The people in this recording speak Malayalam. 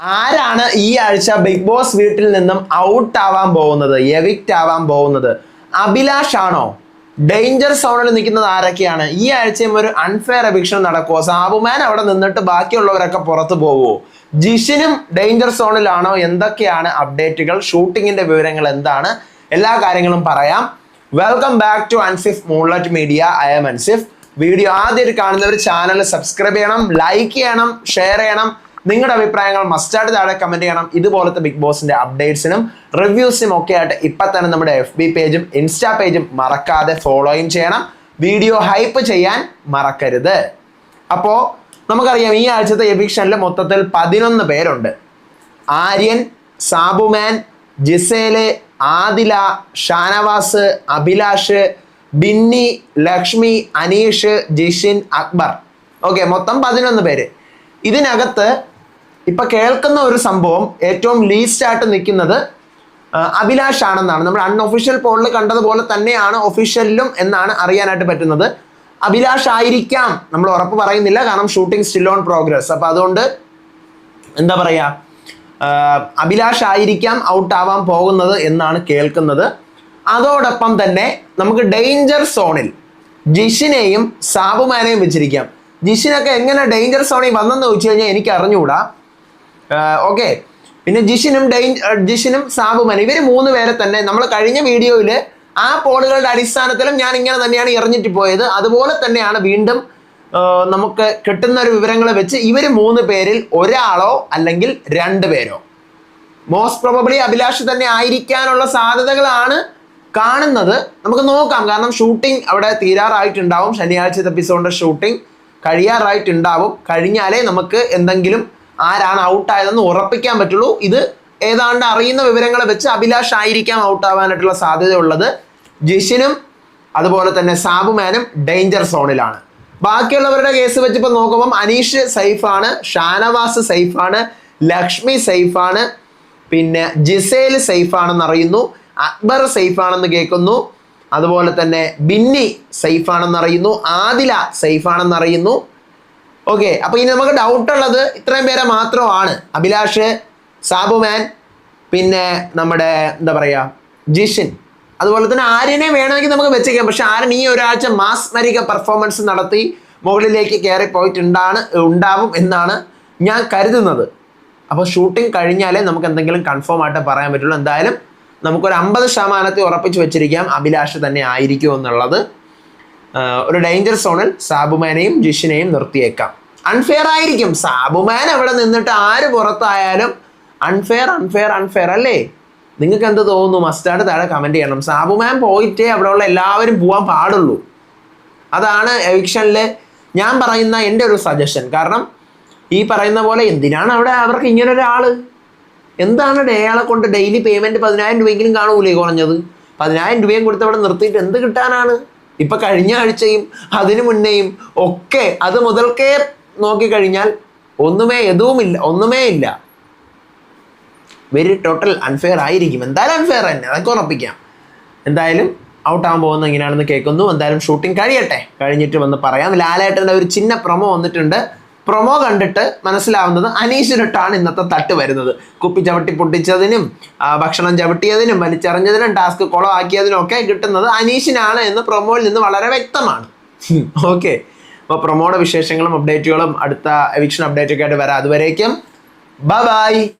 ആരാണ് ഈ ആഴ്ച ബിഗ് ബോസ് വീട്ടിൽ നിന്നും ഔട്ട് ആവാൻ പോകുന്നത് എവിക്റ്റ് ആവാൻ പോകുന്നത്? അഭിലാഷ് ആണോ? ഡേഞ്ചർ സോണിൽ നിൽക്കുന്നത് ആരൊക്കെയാണ്? ഈ ആഴ്ചയും ഒരു അൺഫെയർ എവിക്ഷൻ നടക്കുമോ സാബുമാൻ അവിടെ നിന്നിട്ട് ബാക്കിയുള്ളവരൊക്കെ പുറത്തു പോവുമോ ജിഷിനും ഡേഞ്ചർ സോണിലാണോ എന്തൊക്കെയാണ് അപ്ഡേറ്റുകൾ ഷൂട്ടിങ്ങിന്റെ വിവരങ്ങൾ എന്താണ്? എല്ലാ കാര്യങ്ങളും പറയാം. Welcome back to Ansif Moonlet media I'm Ansif video ആദ്യമായിട്ട് കാണുന്നവർ ചാനൽ സബ്സ്ക്രൈബ് ചെയ്യണം ലൈക്ക് ചെയ്യണം ഷെയർ ചെയ്യണം. നിങ്ങളുടെ അഭിപ്രായങ്ങൾ മസ്റ്റായിട്ട് താഴെ കമന്റ് ചെയ്യണം. ഇതുപോലത്തെ ബിഗ് ബോസിന്റെ അപ്ഡേറ്റ്സിനും റിവ്യൂസിനും ഒക്കെ ആയിട്ട് ഇപ്പൊ തന്നെ നമ്മുടെ എഫ് ബി പേജും ഇൻസ്റ്റാ പേജും മറക്കാതെ ഫോളോയും ചെയ്യണം. വീഡിയോ ഹൈപ്പ് ചെയ്യാൻ മറക്കരുത്. അപ്പോ നമുക്കറിയാം ഈ ആഴ്ചത്തെ എവിക്ഷനിൽ മൊത്തത്തിൽ പതിനൊന്ന് പേരുണ്ട്. ആര്യൻ സാബുമാൻ ജിസേൽ ആദില ഷാനവാസ് അഭിലാഷ് ബിന്നി ലക്ഷ്മി അനീഷ് ജിഷിൻ അക്ബർ. ഓക്കെ മൊത്തം പതിനൊന്ന് പേര്. ഇതിനകത്ത് ഇപ്പൊ കേൾക്കുന്ന ഒരു സംഭവം ഏറ്റവും ലീസ്റ്റ് ആയിട്ട് നിൽക്കുന്നത് അഭിലാഷ് ആണെന്നാണ്. നമ്മൾ അൺഒഫീഷ്യൽ പോളിൽ കണ്ടതുപോലെ തന്നെയാണ് ഒഫീഷ്യലിലും എന്നാണ് അറിയാനായിട്ട് പറ്റുന്നത്. അഭിലാഷ് ആയിരിക്കാം നമ്മൾ ഉറപ്പ് പറയുന്നില്ല കാരണം ഷൂട്ടിംഗ് സ്റ്റിൽ ഓൺ പ്രോഗ്രസ് അപ്പൊ അതുകൊണ്ട് എന്താ പറയാ അഭിലാഷ് ആയിരിക്കാം ഔട്ട് ആവാൻ പോകുന്നത് എന്നാണ് കേൾക്കുന്നത്. അതോടൊപ്പം തന്നെ നമുക്ക് ഡേഞ്ചർ സോണിൽ ജിഷിനെയും സാബുമാനെയും വെച്ചിരിക്കാം. ജിഷിനൊക്കെ എങ്ങനെ ഡേഞ്ചർ സോണിൽ വന്നെന്ന് ചോദിച്ചു കഴിഞ്ഞാൽ എനിക്ക് അറിഞ്ഞുകൂടാ. ഓക്കെ. പിന്നെ ജിഷിനും ഡെയിൻ ജിഷിനും സാബുമാനും ഇവർ മൂന്ന് പേരെ തന്നെ നമ്മൾ കഴിഞ്ഞ വീഡിയോയിൽ ആ പോളുകളുടെ അടിസ്ഥാനത്തിലും ഞാൻ ഇങ്ങനെ തന്നെയാണ് എറിഞ്ഞിട്ട് പോയത്. അതുപോലെ തന്നെയാണ് വീണ്ടും നമുക്ക് കിട്ടുന്ന ഒരു വിവരങ്ങൾ വെച്ച് ഇവർ മൂന്ന് പേരിൽ ഒരാളോ അല്ലെങ്കിൽ രണ്ട് പേരോ. മോസ്റ്റ് പ്രോബബ്ലി അഭിലാഷ് തന്നെ ആയിരിക്കാനുള്ള സാധ്യതകളാണ് കാണുന്നത്. നമുക്ക് നോക്കാം. കാരണം ഷൂട്ടിംഗ് അവിടെ തീരാറായിട്ടുണ്ടാവും. ശനിയാഴ്ചത്തെ എപ്പിസോഡിന്റെ ഷൂട്ടിംഗ് കഴിയാറായിട്ടുണ്ടാവും. കഴിഞ്ഞാലേ നമുക്ക് എന്തെങ്കിലും ആരാണ് ഔട്ടായതെന്ന് ഉറപ്പിക്കാൻ പറ്റുള്ളൂ. ഇത് ഏതാണ്ട് അറിയുന്ന വിവരങ്ങളെ വെച്ച് അഭിലാഷ് ആയിരിക്കാം ഔട്ട് ആവാനായിട്ടുള്ള സാധ്യതയുള്ളത്. ജിഷിനും അതുപോലെ തന്നെ സാബുമാനും ഡേഞ്ചർ സോണിലാണ്. ബാക്കിയുള്ളവരുടെ കേസ് വെച്ച് നോക്കുമ്പം അനീഷ് സൈഫാണ് ഷാനവാസ് സൈഫാണ് ലക്ഷ്മി സൈഫാണ് പിന്നെ ജിസേൽ സൈഫാണെന്ന് അറിയുന്നു അക്ബർ സൈഫാണെന്ന് കേൾക്കുന്നു അതുപോലെ തന്നെ ബിന്നി സൈഫാണെന്ന് അറിയുന്നു ആദില സൈഫാണെന്ന് അറിയുന്നു ഓക്കെ അപ്പൊ ഇനി നമുക്ക് ഡൗട്ട് ഉള്ളത് ഇത്രയും പേരെ മാത്രമാണ്. അഭിലാഷ് സാബുമാൻ പിന്നെ നമ്മുടെ എന്താ പറയാ ജിഷിൻ. അതുപോലെ തന്നെ ആര്യനെ വേണമെങ്കിൽ നമുക്ക് വെച്ചേക്കാം. പക്ഷെ ആര്യൻ ഈ ഒരാഴ്ച മാസ്മരിക പെർഫോമൻസ് നടത്തി മുകളിലേക്ക് കയറി പോയിട്ടുണ്ടാണ് ഉണ്ടാവും എന്നാണ് ഞാൻ കരുതുന്നത്. അപ്പോൾ ഷൂട്ടിംഗ് കഴിഞ്ഞാലേ നമുക്ക് എന്തെങ്കിലും കൺഫേം ആയിട്ട് പറയാൻ പറ്റുള്ളൂ. എന്തായാലും നമുക്കൊരു അമ്പത് ശതമാനത്തെ ഉറപ്പിച്ച് വെച്ചിരിക്കാം അഭിലാഷ് തന്നെ ആയിരിക്കും എന്നുള്ളത്. ഒരു ഡേഞ്ചർ സോണിൽ സാബുമാനെയും ജിഷിനെയും നിർത്തിയേക്കാം. അൺഫെയർ ആയിരിക്കും. സാബുമാൻ അവിടെ നിന്നിട്ട് ആര് പുറത്തായാലും അൺഫെയർ അൺഫെയർ അൺഫെയർ അല്ലേ? നിങ്ങൾക്ക് എന്ത് തോന്നുന്നു? മസ്റ്റാർഡ് താഴെ കമന്റ് ചെയ്യണം. സാബുമാൻ പോയിട്ടേ ഉള്ള എല്ലാവരും പോകാൻ പാടുള്ളൂ. അതാണ് എവിക്ഷനിൽ ഞാൻ പറയുന്ന എന്റെ ഒരു സജഷൻ കാരണം ഈ പറയുന്ന പോലെ എന്തിനാണ് അവിടെ അവർക്ക് ഇങ്ങനെ ഒരാൾ എന്താണ് അയാളെ കൊണ്ട് ഡെയിലി പേയ്മെന്റ് പതിനായിരം രൂപയെങ്കിലും കാണൂലേ കുറഞ്ഞത്? പതിനായിരം രൂപയും കൊടുത്ത് അവിടെ നിർത്തിയിട്ട് എന്ത് കിട്ടാനാണ്? ഇപ്പൊ കഴിഞ്ഞ ആഴ്ചയും അതിനു മുന്നേയും ഒക്കെ അത് മുതൽക്കേ നോക്കിക്കഴിഞ്ഞാൽ ഒന്നുമേ എതുവുമില്ല ഒന്നുമേ ഇല്ല. വെരി ടോട്ടൽ അൺഫെയർ ആയിരിക്കും. എന്തായാലും അൺഫെയർ തന്നെ അതൊക്കെ ഉറപ്പിക്കാം. എന്തായാലും ഔട്ട് ആകാൻ പോകുന്ന എങ്ങനെയാണെന്ന് കേൾക്കുന്നു. എന്തായാലും ഷൂട്ടിംഗ് കഴിയട്ടെ. കഴിഞ്ഞിട്ട് വന്ന് പറയാം. ലാലേട്ടന്റെ ഒരു ചിന്ന പ്രൊമോ വന്നിട്ടുണ്ട്. പ്രൊമോ കണ്ടിട്ട് മനസ്സിലാവുന്നത് അനീഷിനിട്ടാണ് ഇന്നത്തെ തട്ട് വരുന്നത്. കുപ്പി ചവിട്ടി പൊട്ടിച്ചതിനും ഭക്ഷണം ചവിട്ടിയതിനും വലിച്ചെറിഞ്ഞതിനും ടാസ്ക് കുളമാക്കിയതിനും ഒക്കെ കിട്ടുന്നത് അനീഷിനാണ് എന്ന് പ്രൊമോയിൽ നിന്ന് വളരെ വ്യക്തമാണ്. ഓക്കെ അപ്പോൾ പ്രൊമോയുടെ വിശേഷങ്ങളും അപ്ഡേറ്റുകളും അടുത്ത എവിക്ഷൻ അപ്ഡേറ്റൊക്കെ ആയിട്ട് വരാം. അതുവരേക്കും ബൈ